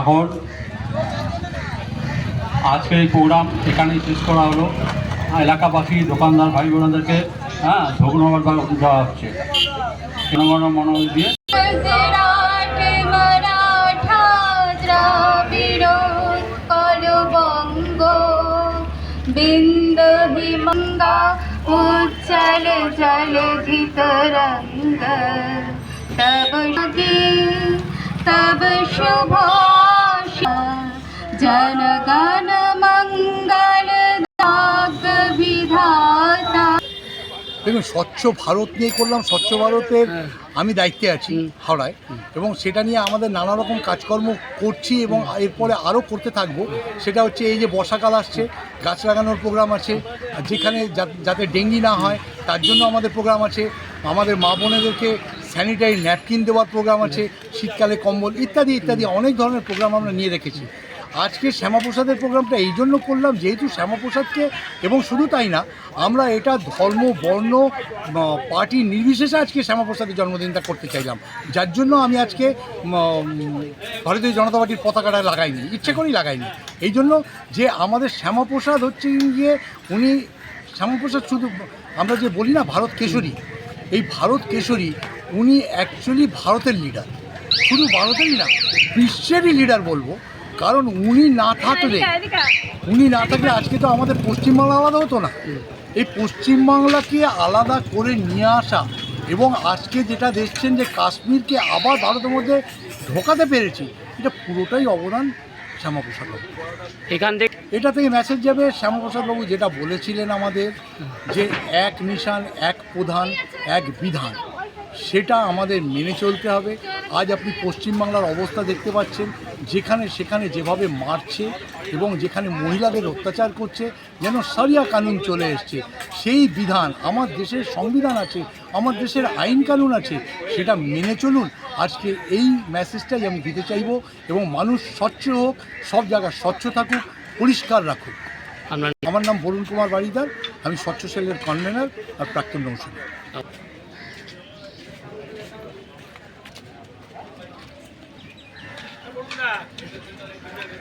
এখন আজকের এই প্রোগ্রাম এখানেই শেষ করা হলো। এলাকাবাসী, দোকানদার ভাই বোনদেরকে হ্যাঁ ধন্যবাদ দেওয়া হচ্ছে জনগণ মনোজ দিয়ে গুজরাট মারাঠা দ্রাবিড় কলবঙ্গ। বিন্দ হিমঙ্গা উচ্চল জল ধিতরঙ্গ মঙ্গল বিধাতা দেখুন স্বচ্ছ ভারত নিয়ে করলাম স্বচ্ছ ভারতের আমি দায়িত্বে আছি হাওড়ায় এবং সেটা নিয়ে আমাদের নানা রকম কাজকর্ম করছি এবং এরপরে আরও করতে থাকব। সেটা হচ্ছে এই যে বর্ষাকাল আসছে গাছ লাগানোর প্রোগ্রাম আছে যেখানে যাতে ডেঙ্গি না হয় তার জন্য আমাদের প্রোগ্রাম আছে। আমাদের মা বোনেদেরকে স্যানিটারি ন্যাপকিন দেওয়ার প্রোগ্রাম আছে শীতকালে কম্বল ইত্যাদি ইত্যাদি অনেক ধরনের প্রোগ্রাম আমরা নিয়ে রেখেছি। আজকে শ্যামাপ্রসাদের প্রোগ্রামটা এই জন্য করলাম, যেহেতু শ্যামাপ্রসাদকে, এবং শুধু তাই না, আমরা এটা ধর্ম, বর্ণ পার্টি নির্বিশেষে আজকে শ্যামাপ্রসাদের জন্মদিনটা করতে চাইলাম। যার জন্য আমি আজকে ভারতীয় জনতা পার্টির পতাকাটা লাগাইনি, ইচ্ছে করেই লাগাইনি। এই জন্য যে আমাদের শ্যামাপ্রসাদ হচ্ছে গিয়ে উনি, শ্যামাপ্রসাদ শুধু, আমরা যে বলি না ভারত কেশরী, এই ভারত কেশরী উনি অ্যাকচুয়ালি ভারতের লিডার শুধু ভারতেরই না, বিশ্বেরই লিডার বলব। কারণ উনি না থাকলে উনি না থাকলে আজকে তো আমাদের পশ্চিমবাংলা আলাদা হতো না। এই পশ্চিমবাংলাকে আলাদা করে নিয়ে আসা এবং আজকে যেটা দেখছেন যে কাশ্মীরকে আবার ভারতের মধ্যে ঢোকাতে পেরেছি এটা পুরোটাই অবদান শ্যামাপ্রসাদ বাবু এখান থেকে এটা থেকে মেসেজ যাবে শ্যামাপ্রসাদ বাবু যেটা বলেছিলেন আমাদের যে এক নিশান এক প্রধান এক বিধান সেটা আমাদের মেনে চলতে হবে। আজ আপনি পশ্চিমবাংলার অবস্থা দেখতে পাচ্ছেন যেখানে সেখানে যেভাবে মারছে এবং যেখানে মহিলাদের অত্যাচার করছে যেন সারিয়া কানুন চলে এসছে। সেই বিধান আমার দেশের সংবিধান আছে আমার দেশের আইন কানুন আছে সেটা মেনে চলুন। আজকে এই মেসেজটাই আমি দিতে চাইব এবং মানুষ স্বচ্ছ হোক সব জায়গা স্বচ্ছ থাকুক পরিষ্কার রাখুক। আমার নাম বরুণ কুমার বাড়িদার আমি স্বচ্ছ সেলের কনভেনার আর প্রাক্তন নৌসেনা। ちょっと待って。